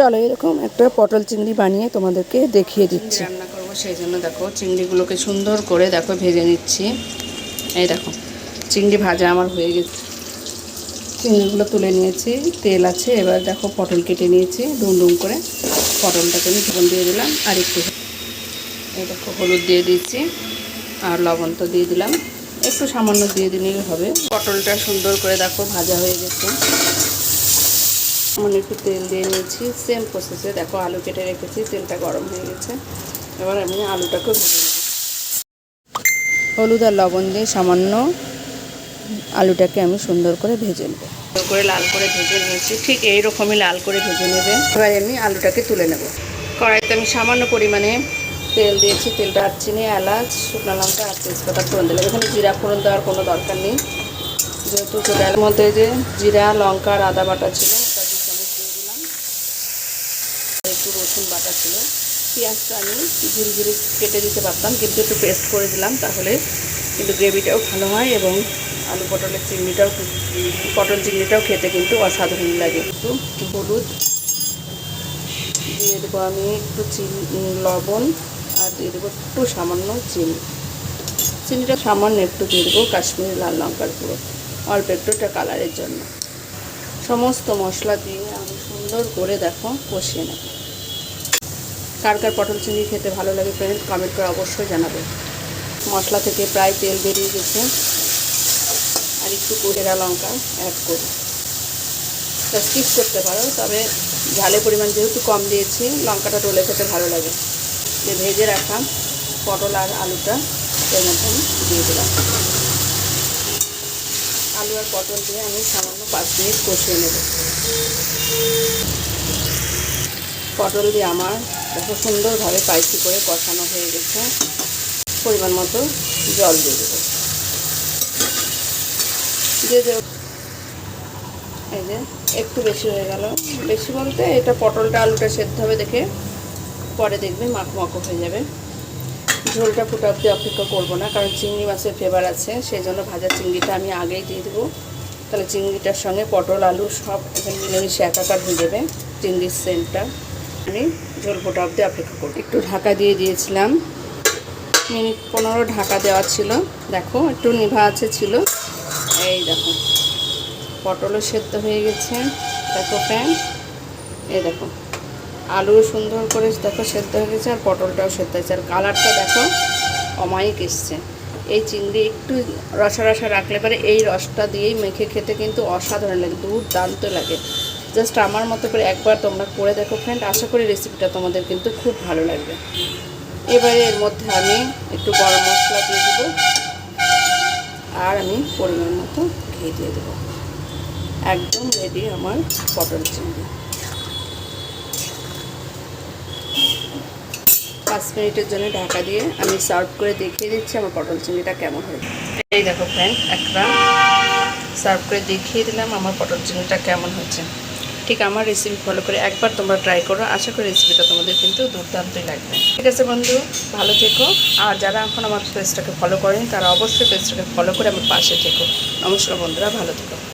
চলো, এরকম একটা পটল চিংড়ি বানিয়ে তোমাদেরকে দেখিয়ে দিচ্ছি। রান্না করব, সেই জন্য দেখো চিংড়িগুলোকে সুন্দর করে দেখো ভেজে নিচ্ছি। এই দেখো, চিংড়ি ভাজা আমার হয়ে গেছে। চিংড়িগুলো তুলে নিয়েছি, তেল আছে, এবার দেখো পটল কেটে নিয়েছি, ডুম ডুম করে পটলটাকে আমি ফোড়ন দিয়ে দিলাম, আর একটু এই দেখো, হলুদ দিয়ে দিচ্ছি আর লবণ তো দিয়ে দিলাম। একটু সামান্য দিয়ে দিলেই হবে। পটলটা সুন্দর করে দেখো ভাজা হয়ে গেছে। সামান্য একটু তেল দিয়ে নিয়েছি। সেম প্রসেসে দেখো আলু কেটে রেখেছি তেলটা গরম হয়ে গেছে। এবার আমি আলুটাকে হলুদ আর লবণ দিয়ে সামান্য আলুটাকে আমি সুন্দর করে ভেজে নেব। সুন্দর করে লাল করে ভেজে নিয়েছি। ঠিক এই রকমই লাল করে ভেজে নেবে। এবার আমি আলুটাকে তুলে নেব। কড়াইতে আমি সামান্য পরিমাণে তেল দিয়েছি। তেলটা চিনি এলাচ শুকনো লঙ্কা আর তেজপাতা ফোড়ন দিলাম। এখানে জিরা ফোড়ন দেওয়ার কোনো দরকার নেই। যেহেতু চোটার মধ্যে যে জিরা লঙ্কা আর আদা বাটা ছিল ওটা দু চামচ দিয়ে দিলাম একটু বাটা ছিল। পেঁয়াজটা আমি ঝুড়ি ঝুড়ি কেটে দিতে পারতাম, কিন্তু একটু পেস্ট করে দিলাম তাহলে কিন্তু গ্রেভিটাও ভালো হয় এবং আলু পটলের চিংড়িটাও পটল চিংড়িটাও খেতে কিন্তু অসাধারণ লাগে। একটু হলুদ দিয়ে দেবো আমি একটু চিনি, লবণ আর দিয়ে দেবো একটু সামান্য চিনি। চিনিটা সামান্য একটু দিয়ে দেবো কাশ্মীরি লাল লঙ্কার গুঁড়ো, অল্প একটু একটা কালারের জন্য। সমস্ত মশলা দিয়ে আমি সুন্দর করে দেখো কষিয়ে নেব। কার কার পটল চিংড়ি খেতে ভালো লাগে ফ্রেন্ড কমেন্ট করে অবশ্যই জানাবে। মশলা থেকে প্রায় তেল বেরিয়ে গেছে। আর একটু কোরেরা লঙ্কা অ্যাড করি তা স্কিপ করতে পারো, তবে ঝালের পরিমাণ যেহেতু কম দিয়েছি, লঙ্কাটা টলে খেতে ভালো লাগে। যে ভেজে রাখা পটল আর আলুটা, এর মধ্যে আমি দিয়ে দিলাম। আলু আর পটল দিয়ে আমি সামান্য পাঁচ মিনিট কষিয়ে নেব। পটল দিয়ে আমার দেখো সুন্দরভাবে পাইসি করে কষানো হয়ে গেছে। পরিমাণ মতো জল দিয়ে দেবো। দিয়ে দেবো। এই যে, একটু বেশি হয়ে গেল। বেশি বলতে এটা পটলটা আলুটা সেদ্ধ হবে দেখে পরে দেখবে মাখ মাখো হয়ে যাবে। ঝোলটা ফুটা অব্দি অপেক্ষা করব না, কারণ চিংড়ি মাছের ফ্লেভার আছে সেই জন্য ভাজা চিংড়িটা আমি আগেই দিয়ে দেবো। তাহলে চিংড়িটার সঙ্গে পটল, আলু সব এখানে মিলেমিশে একাকার হয়ে যাবে, চিংড়ির সেন্টটা আমি ঝোল ফোটা অব্দি অপেক্ষা করব। একটু ঢাকা দিয়ে দিয়েছিলাম। মিনিট পনেরো ঢাকা দেওয়া ছিল। দেখো, একটু নিভা আছে ছিল। এই দেখো, পটলও সেদ্ধ হয়ে গেছে। দেখো ফ্যান। এই দেখো, আলু সুন্দর করে দেখো সেদ্ধ হয়ে গেছে আর পটলটাও সেদ্ধ হয়েছে। আর কালারটা দেখো, অমায়িক এসছে। এই চিংড়ি একটু রসা রসা রাখলে পরে এই রসটা দিয়েই মেখে খেতে কিন্তু অসাধারণ লাগে, দুর্দান্ত লাগে। জাস্ট আমার মতো করে একবার তোমরা করে দেখো ফ্রেন্ড আশা করি রেসিপিটা তোমাদের কিন্তু খুব ভালো লাগবে। এবারে এর মধ্যে আমি একটু গরম মশলা দিয়ে দেবো। আর আমি পরিমাণ মতো ঘি দিয়ে দেবো। একদম রেডি আমার পটল চিংড়ি। পাঁচ মিনিটের জন্য ঢাকা দিয়ে আমি সার্ভ করে দেখিয়ে দিচ্ছি আমার পটল চিংড়িটা কেমন হয়েছে। এই দেখো ফ্রেন্ড একটা সার্ভ করে দেখিয়ে দিলাম আমার পটল চিংড়িটা কেমন হয়েছে। ঠিক আমার রেসিপি ফলো করে একবার তোমরা ট্রাই করো। আশা করি রেসিপিটা তোমাদের কিন্তু দুর্দান্তই লাগবে। ঠিক আছে বন্ধু, ভালো থেকো। আর যারা এখন আমার পেজটাকে ফলো করেন, তারা অবশ্যই পেজটাকে ফলো করে আমার পাশে থেকো। নমস্কার বন্ধুরা, ভালো থেকো।